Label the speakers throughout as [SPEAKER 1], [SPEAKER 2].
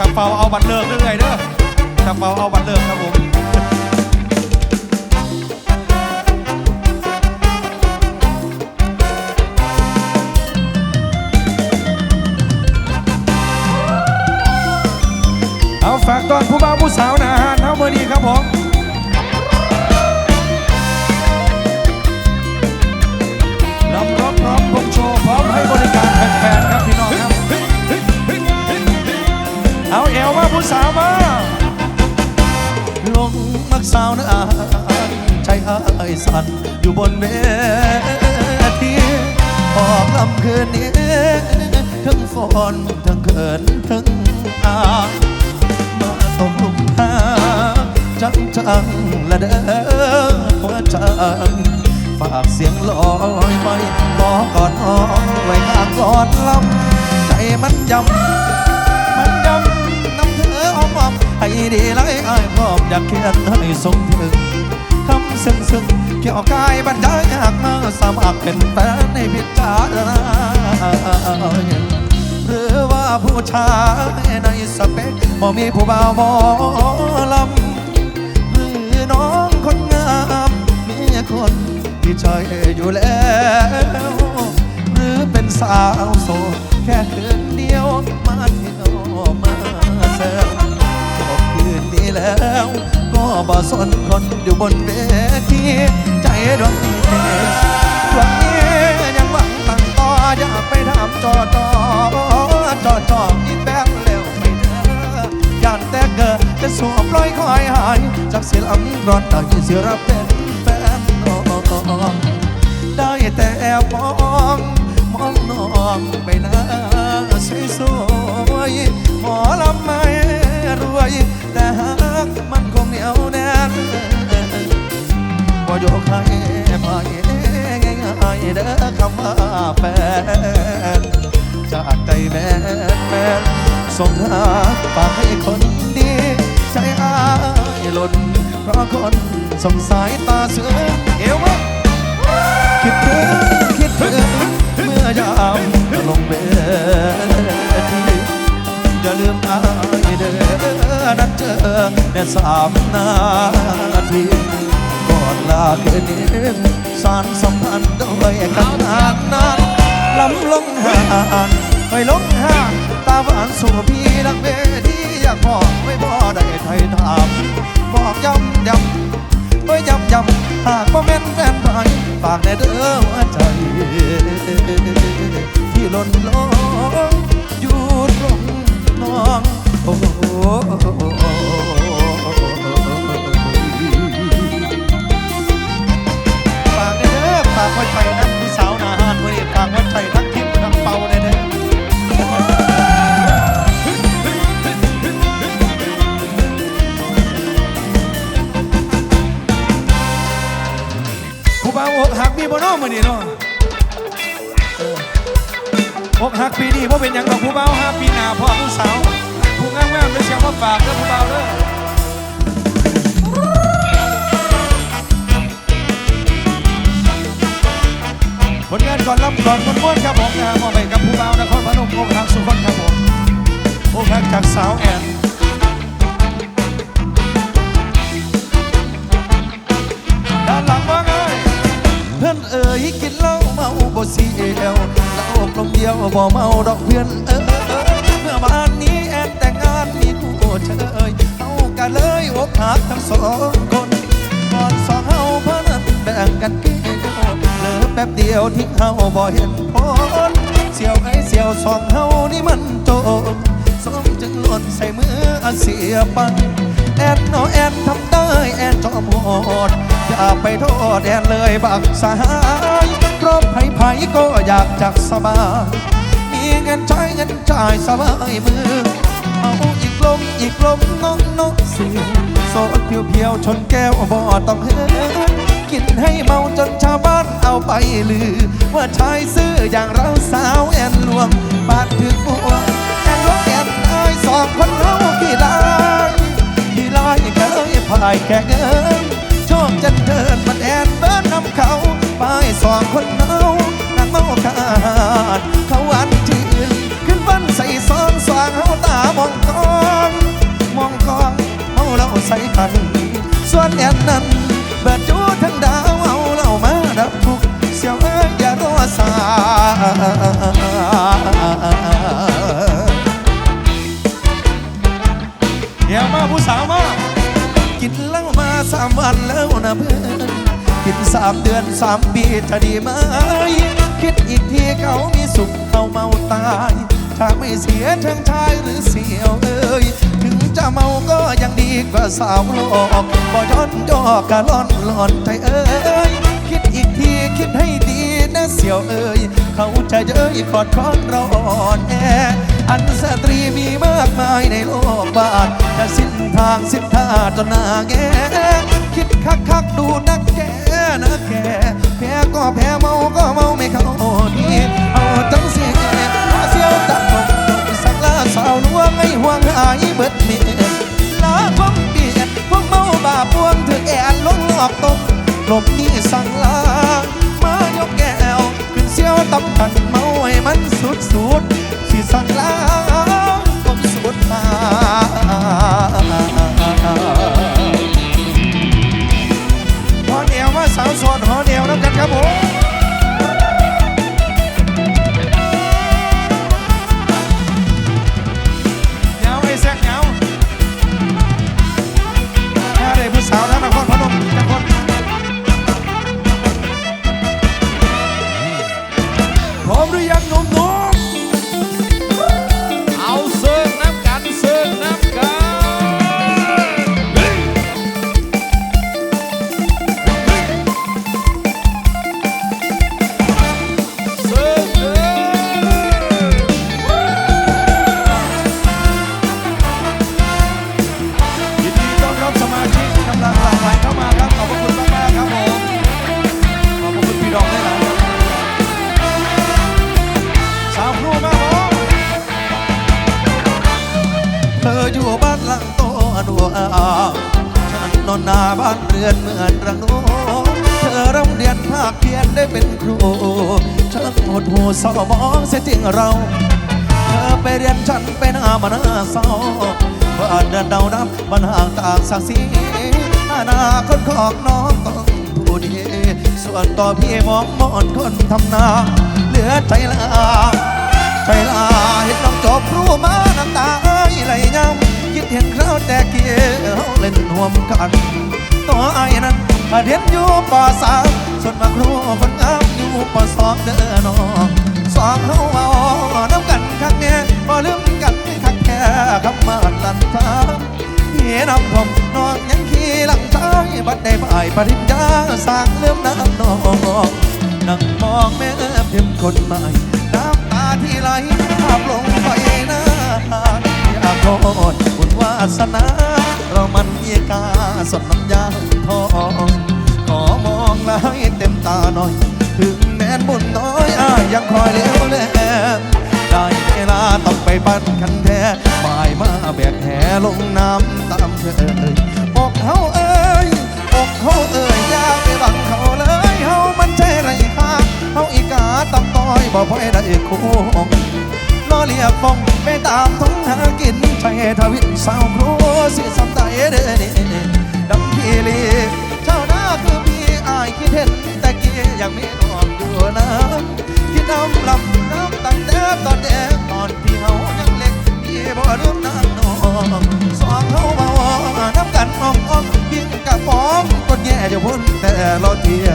[SPEAKER 1] ถ้าเป่าเอาบัตรเลิกเรื่อยเด้อถ้าเป่าเอาบัตรเลิกครับผมเอาฝากตอนผู้บ่าวผู้สาวนะฮะเท้าเมื่อนี้ครับผม ผู้สาวมา
[SPEAKER 2] ลงมักสาวนะอายใจอายสั่นอยู่บนเวทีออกลำคืนนี้ทั้งฝนทั้งเขินทั้งอามาตกลุมหาจังจังๆละเด้อหัวใจฝากเสียงลอยไปบอกกอดน้องไว้ข้างกอดลำใจมันยำ มอ้อมให้ดีไรไอ้ายพร้อมอยากเขียนให้ทรงถึงคำซึ้งซึ้งเกี่ยวกายบรรยายอยากมาสมัครเป็นแฟนในพิจารณาหรือว่าผู้ชายในสเปคบ่มีผู้บ่าวหมอลำหรือน้องคนงามมีคนที่ใจอยู่แล้วหรือเป็นสาวโสดแค่คืนเดียวมาเที่ยวมาแซวจบคืนนี้ แล้ว ก็บ่สนคนอยู่บนเวทีใจดวงนี้ดวงนี้ยังหวังตั้งต่ออยากไปถามจอจอจอจออีแป้งแล้วไม่เจอยานแต่เกิดจะสวมปล่อยคอยหายจากเสียลำร้อนได้เสียรับเป็นแฟนน้องได้แต่แอบมองมองน้องไปน้าสวยสวยๆหมอลำไม่รวย ยกให้ไปง่ายๆเด้อคำว่าแฟนจากใจแม่แม่นส่งหาฝากให้คนดีใจอายหล่นเพราะคนสงสายตาเสือเอวมาคิดถึงคิดถึงเมื่อยามลงเวทีอย่าลืมอายเด้อนัดเจอแค่สามนาที อนลาคืนนี้สารสัมพันธ์ด้วยกันนานนานลำลงหานไปลงหานตาหวานสู่พี่นักเวทีอยากบอกไม่พอได้ไทยถามบอกย้ำย้ำไว้ย้ำย้ำหากบ่แม่นแฟนไปฝากในเด้อหัวใจ ที่หล่นลงอยู่ตรงน้องโอ้ากไว้ใจนักพี่สาวนาฮานวันนี้ฝากไว้ใจทั้งทิพย์ทั้งเป่าในเด้อ
[SPEAKER 1] ผู้บ่าวอกหักมีบ่น้อมื่อนี้เนาะเอกหักปีนี้ว่าเป็นหยังหรอกผู้บ่าวห้าปีหน้าพ่อผู้สาวผู้งามๆเลยเสียงมาฝากเด้อผู้บ่าวเด้อ ก่อนรับก่อนม้วนๆครับผมนะมอบไปกับผู้บ่าวนครพนมอกหักสุขคนครับผมโอกหักจากสาวแอน
[SPEAKER 2] ด้านหลังว่าไงเพื่อนเอ๋ยกินเหล้าเมาบ่เสียวเหล้ากลมเดียวบ่เมาดอกเพื่อนเอ๋ยเมื่อวานนี้แอนแต่งงานมีคู่เชยเอากันเลยอกหักทั้งสองคนก่อนสองเฮาเพื่อนแบ่งกันกิน อแป๊บเดียวทิ้งเฮาบ่เห็นผลเสียวไอ้เสียวสองเฮานี่มันโจรสมจึงหล่นใส่มืออาเสียไปแอนโนแอนทำได้แอนจอมโหดอย่าไปโทษแอนเลยบักสหายครบไผ่ไผ่ก็อยากจักสบายมีเงินใช้เงินจ่ายสบายมือเอาอีกลมอีกลมน้องน้องเสียโสดเพียวเพียวๆชนแก้วบ่ต้องเฮ กินให้เมาจนชาวบ้านเอาไปลือ ว่าชายซื้ออย่างเราสาวแอนรวมบาดถึงบัวแอนรวมแอนอายสองคนเฮากี่ลายกี่ลายเกยพายแขกเอ้ยโชคจะเดินมันแอนเบิร์นนำเขาไปสองคนเฮานางเมาขาดเขาอันชื่นขึ้นวันใส่ซองสว่างเฮาตามองกองมองกองเมาเราใส่กันส่วนแอนนั้นเบิดจุ สามปีจะดีไหม คิดอีกทีเขามีสุขเอาเมาตาย ถ้าไม่เสียทั้งชายหรือเสียวเอ้ย ถึงจะเมาก็ยังดีกว่าสาวโลกบ่ย้อนยอกกะล่อนหลอนใจเอ้ย คิดอีกทีคิดให้ดีนะเสียวเอ้ย เขาจะเย้ยกอดคอนเราอ่อนแออันสตรีมีมากมายในโลกบาทจะสิ้นทางสิ้นท่าจนหน้าแงคิดคักคักดูนักแก นักแกแพ้ก็แพ้เมาก็เมาไม่เข้าทีเอาจังเสียเอาเสียวตัดลมสักลาสาวนัวไม่ห่วงหายเบิดเมียลาพวงเบียพวกเมาบาปวงถึงแอนลงหลอกตกลมนี่สั่งลามายกแก้วขึ้นเสียวตำทันเมาให้มันสุดสุดสิสั่งลา ด
[SPEAKER 1] หูเศ
[SPEAKER 2] ร้ามองเสียจริงเรา เธอไปเรียนฉันไปหน้ามาหน้าเศร้าบ้านเดินเดาดับมันห่างต่างสักสีอนาคตของน้องต้องผู้ดีส่วนต่อพี่มองมอนคนทำนาเหลือใจลาใจลาเห็นน้องจบรู้มาน้ำตาเอ้ยไหลย้ำคิดเห็นคราวแต่เกี่ยวเล่นห่วมกันตัวไอ้นั้นเรียนอยู่ปสามส่วนมาครูคนงาม ปสองเด้อน้องสองเฮาเอาน้ำกันคักแน่บ่ลืมกันคักแค่คำมาลันทางพี่นำผมน้องยังขี่หลังท้ายบัดได้บ่ายปริญญาสร้างเลื่อมน้ำน้องนั่งมองแม่เพิ่มคนใหม่น้ำตาที่ไหลภาพลงไปหน้าอยากโทษบุญวาสนา เรามันมีกาสดน้ำยาทองขอมองแลวให้เต็มตาหน่อย บุญน้อยอ้ายยังคอยเลี้ยวแลได้เวลาต้องไปปั้นคันแท้บ่ายมาแบกแหลงน้ำตามเธออกเฮาเอ้ยอกเฮาเอ้ยอย่าไปบังเขาเลยเฮามันใจไรค่าเฮาอีกาตำต้อยบ่พ่อยได้คู่ล้อเลียกฟองไปตามท้องหากินใจทวินสาวครัวสิสำใจเด้อนี่ดำพีลีชาวนาคือพี่อายคิดเห็น แต่กี้ยังมีนอนอยู่นะคิดน้ำลำน้ำตั้งแต่ตอนเด็กตอนพี่เฮายังเล็กพี่บ่ลืมน้ำนองสองเฮามาว่าน้ำกันอ้อมอ้อมยิ่งกะป้อมกดแย่จะพ้นแต่รอเทีย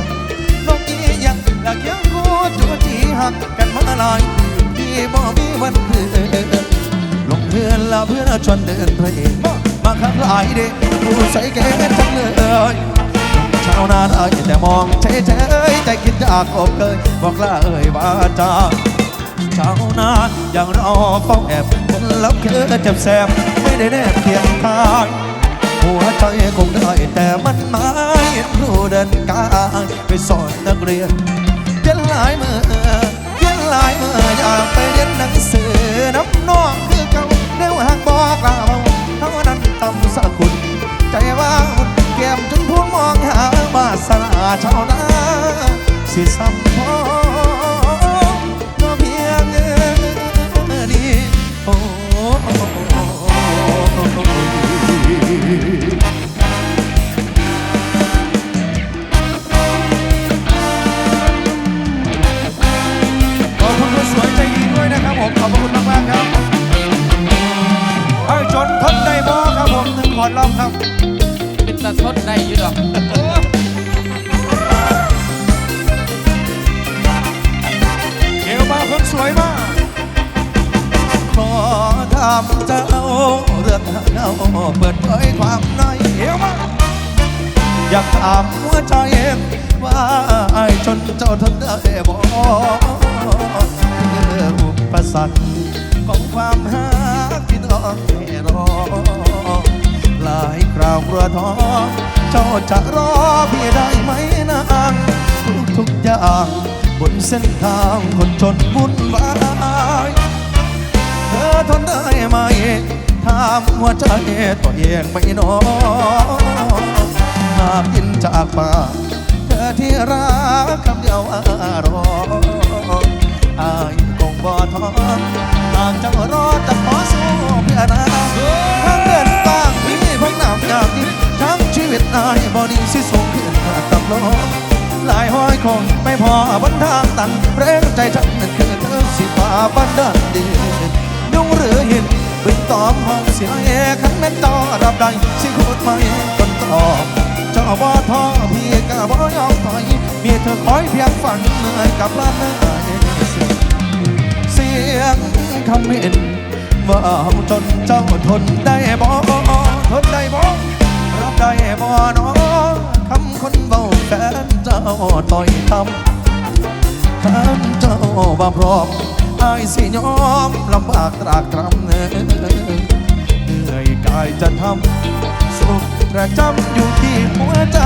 [SPEAKER 2] น้องอียังละเคียงคู่จูจีหักกันมาลายปีพี่บ่มีวันคืนลงเรือนละเพื่อนชวนเดินเพลงมาขับหลายเด็กผู้ใส่แก่จังเลย ชาวนาได้แต่มองเฉยๆใจคิดจากอบเคยบอกลาเอ่ยว่าจาชาวนายังรอเฝ้าแอบคนรับคือเจ็บแสบไม่ได้แนบเคียงทางหัวใจคงได้แต่มันหมายรู้เดินกายไปสอนนักเรียนเย็นหลายมือเย็นหลายมืออยากไปเรียนหนังสือน้ำนองคือเก่าเร็วหักบอกลาเท่านั้นตำสกุล ชาวนาสิสัมพอก็เพียงเออดีโอ้
[SPEAKER 1] ขอบคุณคนสวยใจดีด้วยนะครับผมขอบคุณมากๆครับไอ้จนทนได้บ่ครับผมหนึ่งขอดรอบครับ
[SPEAKER 3] เป็นตาทดได้อยู่ดอก
[SPEAKER 1] สวยมาก
[SPEAKER 2] ขอถามเจ้าเรื่องเงาเปิดเผยความใน
[SPEAKER 1] เอวมาก
[SPEAKER 2] อยากถามหัวใจเองว่าไอ้จนเจ้าทนได้บ่คืองอุปสรรคของความหาที่ต้องรอหลายคราวกลัวท้อเจ้าจะรอพี่ได้ไหมนางทุกทุกอย่าง บนเส้นทางคนจนวุ่นวายเธอทนได้ไหมถามหัวใจตัวเองไม่น้อหากินจากปากเธอที่รักคำเดียวอารออายคงบ่ท้อหากจ้ารอจะขอสู้เพื่อนาทั้งเดินต่างมีพังน้ำอยากดินทั้งชีวิตอายบอดีสิสูงขึ้นกับโลก หลายห้อยคงไม่พอบนทางตันเร่งใจฉันนั่นคือเธอสิฟ้าบันดาลดียุ่งหรือหินบึงตอมห้องเสียเอขันแม่นจอรับได้สิขุดไม่คนตอบจ้าบ่ท้อพี่ก็บ่ยอมถอยมีเธอคอยเพียงฝันเหนื่อยกับลำเมื่อยเสียงคำเห็นว่าจนเจ้าทนได้บ่ทนได้บ่รับได้บ่น้อคำคนเบา แฟนเจ้าต่อยทำท่านเจ้าบ่พร้อมอายสิยอมลำบากตรากตรำเนื้เหนื่อยกายจะทำสุขประจำอยู่ที่หัวใจ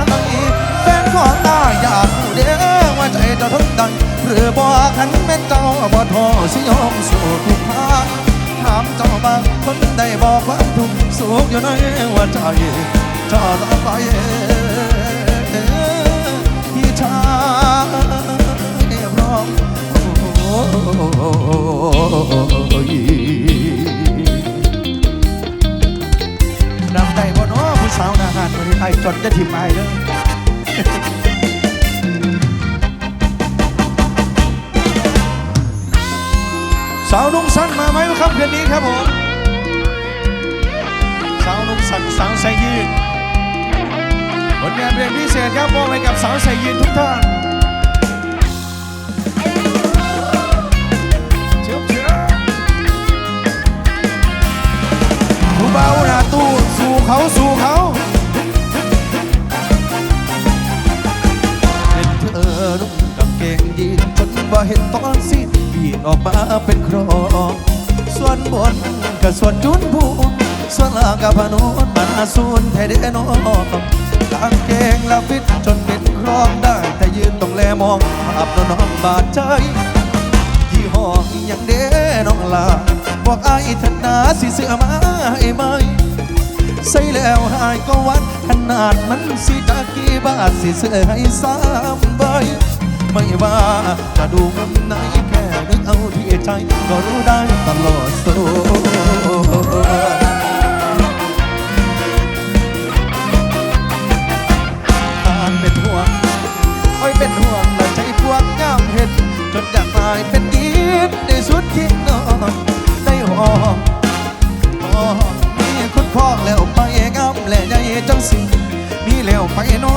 [SPEAKER 2] แฟนของตาอยากรู้เด้อว่าใจจะทนได้หรือบ่ขันแม่นเจ้าบ่ทอสิยอมสู้ทุกทางถามเจ้าบางคนได้บอกควาทุกสุขอยู่ในหัวใจเจ้ารับไป นำได้บ่เนาะผู้สาวนาหารวันนี้ไอ้จนจะถิ่มไอ้เด้อ
[SPEAKER 1] สาวนุ่งสั้นมาไหมครับคืนนี้ครับผมสาวนุ่งสั้นสาวใส่ยืนผลงานเพลงพิเศษครับมอบให้กับสาวใส่ยืนทุกท่าน ผู้เบาหน้าตู้สู่เขาสู่เขา
[SPEAKER 2] เห็นเธอนุ่งกางเกงยีนจนว่าเห็นตอนสิ้นบีออกมาเป็นครองส่วนบนกับส่วนจุนพูนส่วนล่างกับพนุนมันอาสูนแท้เดนองกางเกงและฟิตจนเป็นครองได้ แต่ยืนต้องแลมองภาพน้องบาดใจยี่ห้อย่างเด้น้องลา บอกไอ้ายธนาสิเสื้อมาให้ไหมใส่แล้วหายก็วัดขนาดมันสิจากี่บาทสิเสื้อให้สามใบไม่ว่าจะดูมุมไหนแค่นึกเอาที่ใจก็รู้ได้ตลอดสู้ทานเป็นห่วงโอ้ยเป็นห่วงและใจพวกย่ามเห็น จนอยากตายเป็นกีดในสุดที่นอน มีคุณพ่อแล้วไปงามและใหญ่จังสิมีแล้วไปนอ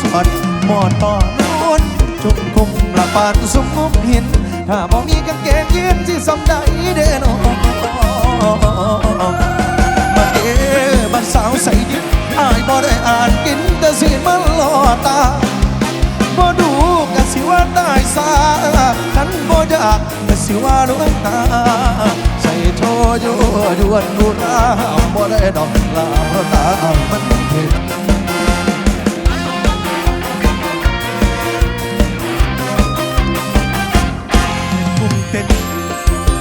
[SPEAKER 2] สวดหมอนต่อนอนจุ่มคุมละปานสมมุมหิน ถ้าบ่มีกางเกงยีนสิสำได้เด้อนอมาเด้บันสาวใส่ดินอายบ่ได้อ่านกินแต่สิมันหล่อตาบ่ดูกะสิว่าตายซาคันบ่อยากกะสิว่าลวงตา อยู่ดวนดูตาบ่ได้ดอกลาเพรตามันเห็นกุ้งเต้น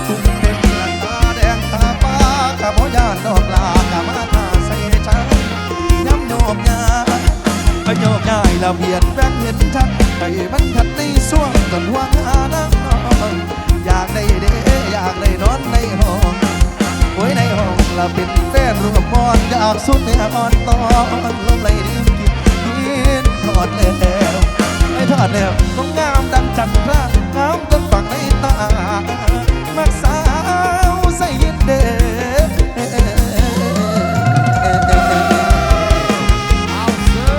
[SPEAKER 2] กุ้งเต้นละตาแดงตาฟ้ากะบ่ยานดอกลากะมาทาใส่ฉันย้ำโยมยาโยกง่ายละเบียดแบงเห็นชัดไปมันทัดในส่วงจนหัวง ละเป็นแฟนรวมบอนอยากสุดในอ่อนตอนลมไหลดื่มกินกินทอดแล้วไอ้ทอดแล้วต้องงามดังจันทรางามจนฝังในตามักสาวใส่ยินเด้
[SPEAKER 3] เอาเสือ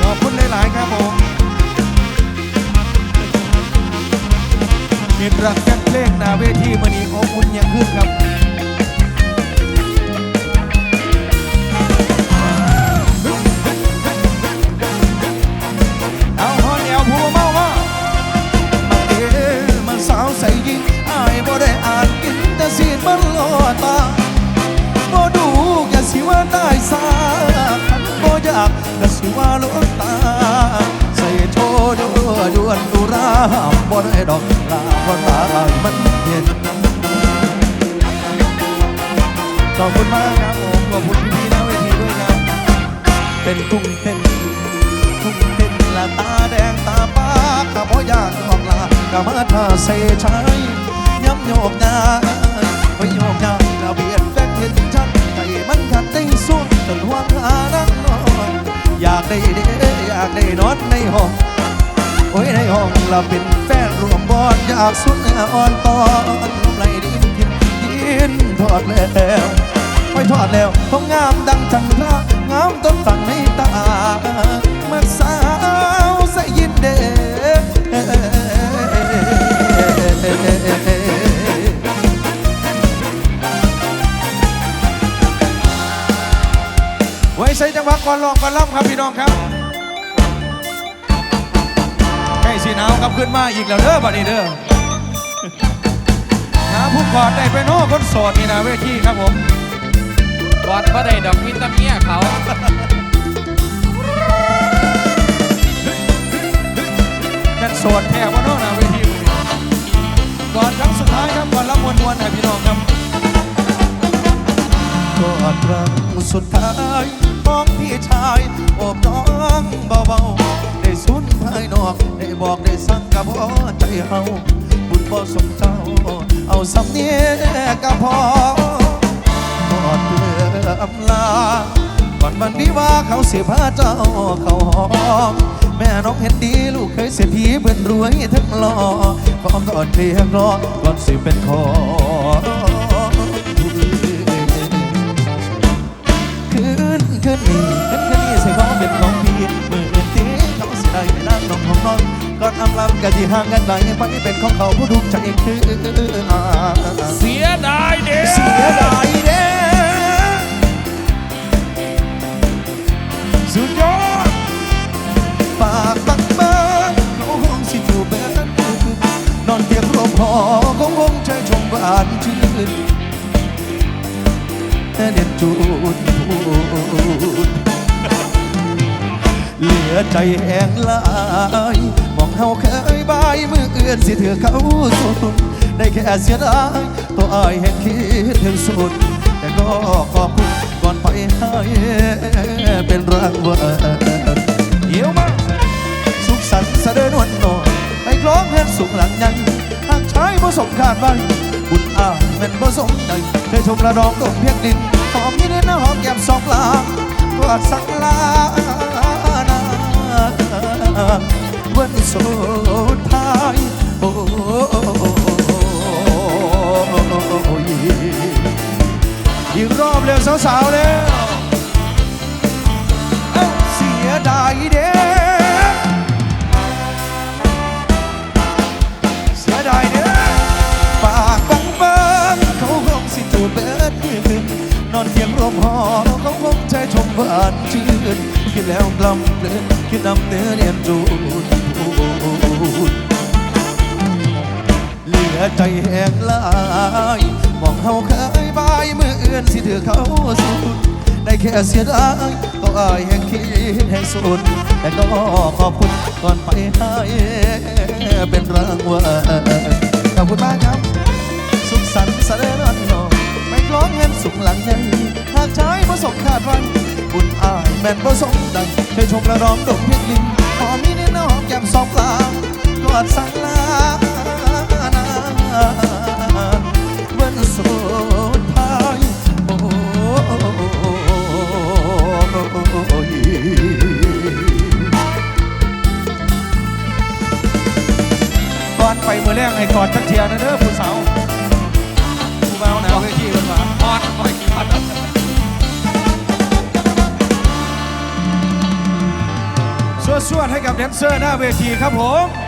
[SPEAKER 1] ขอบคุณหลายครับผมรักแฟนเพลงนาเวทีมื้อนี้ อบอุ่นยิ่งขึ้นครับเอาฮอนแอวผู้เมามา
[SPEAKER 2] เอ๊ะมันสาวใส่ยิงอายบ่ได้อ่านกินแต่สีดมันลอตาบ่ดูอย่าสิว่าได้สาบ่อยากก็สิว่าลวงตา ใส่โชว์ดูดวนดูราบ่ได้ดอกลาบ่ตายมันเห็น
[SPEAKER 1] ขอบคุณมากครับผมขอบคุณพี่ๆหน้าเวทีด้วยครับ
[SPEAKER 2] เป็นกุ้งเต้นกุ้งเต้นละตาแดงตาปากก็บ่อยากออกลาก็มาท่าใส่ชายย้ำโยกหน้าไว้โยกหน้าแล้วเบียดแฟนเห็นชัดใจมันขัดได้ส่วนจนห่วงหานั่งนอนอยากได้เด้อยากได้นอนในห้องโอ้ยในห้องเราเป็นแฟนรวมบอดอยากสุดอ่อนตอนลมไหลดินกินดิ นทอดแล้วไม่ทอดแล้วคงงามดังจังรางามต้นฝังในตาเมื่อสาวใส่ยินเด
[SPEAKER 1] ไว้ใช้จังหวะก่อนลองก่อนล่ำครับพี่น้องครับใกล้สีหนาวครับขึ้นมาอีกแล้วเด้อบัดนี้เด้อ ผู้กอดได้ไปโน้คนโสดนี่นะเวทีครับผม
[SPEAKER 3] บอดบ่ได้ดอกวิตาเมียเขา
[SPEAKER 1] แม่นโสดแท้ว่าน้องนะเวทีมื้อนี้ก่อนครั้งสุดท้ายครับก่อนรับมวลมวลให้พี่น้องครับ
[SPEAKER 2] กอดครั้งสุดท้ายมองพี่ชายโอบน้อง เบาๆได้สุนภายนอกได้บอกได้สั่งกับพ่อใจเฮาบุญบ่สมเจ้า เอาสำเนียกับพ่อกอดเพื่ออำลาก่อนวันวิวาเขาเสียพาเจ้าเขาหอมแม่น้องเห็นดีลูกเคยเสียทีเบิ่นรวยทั้งหล่อขอกอดเรียกรอก่อนสิเป็นขอ คืนนนี้คืนคืนนี้ใส่ของเป็นของพี่มืออื่นที่เขาสิได้ไปนั่งน้องของน้องก่อนอำลำกันที่ห่างกันไกลไปเป็นของเขาผู้ทุกข์ใจคือ
[SPEAKER 3] เสียดายเด้
[SPEAKER 2] เสียดายเด้
[SPEAKER 1] สุดยอด
[SPEAKER 2] ปากบังเบิดเขาห้องสิจูเบิดนอนเตียงรวมหอของวงใจชมหวานชื่น เด่นจูดพูดเหลือใจแห้งลายมองเฮาเคยบายมือเอื่อนสิเถือเขาสุดได้แค่เสียดายตัวอายแห่งคิดถึงสุด แต่ก็ขอบคุณก่อนไปให้เป็นรางวัล
[SPEAKER 1] เหี่ยวมาก
[SPEAKER 2] สุขสันต์เสด็จวันนอนไปคล้องเฮือนสุขหลังยังหากใช้บ่สมคาดไว้บุญ อายแม่นบ่สมใจเคยชมระนองตกเพียงดินหอมยี่ดินหอมแก้มสองลากอดสักลานาวันสุดท้ายโอ้ย
[SPEAKER 1] อีกรอบเร็วสาวๆเร็ว
[SPEAKER 2] เอ้าเสียดายเด้ มหอเขาคงใจชมหวานชื่นคิดแล้วกลำเลือนคิดนำเนื้อเนียนจูดเหลือใจแหงลายมองเขาเคยบายมือเอื่อนสิถือเขาสุดได้แค่เสียดายก็อายแห่งคิดแห่งสุดแต่ก็ขอบคุณก่อนไปให้เป็นรางวัลขอบคุณมากครับ สุขสันต์สด็จวันนองไม่กล้องเงินสุขหลังยัง หากใช้ผสมขาดวัน บุญอายแม่นผสมดังเคยชมระร้องดงเพียงลินหอมนี่นี่น้องแก้มสองปลากอดสังลานาวันสุดท้ายโอ้ย
[SPEAKER 1] ก่อนไปมือแรกให้กอดจักเทียนะเด้อผู้สาว สวดให้กับแดนเซอร์หน้าเวทีครับผม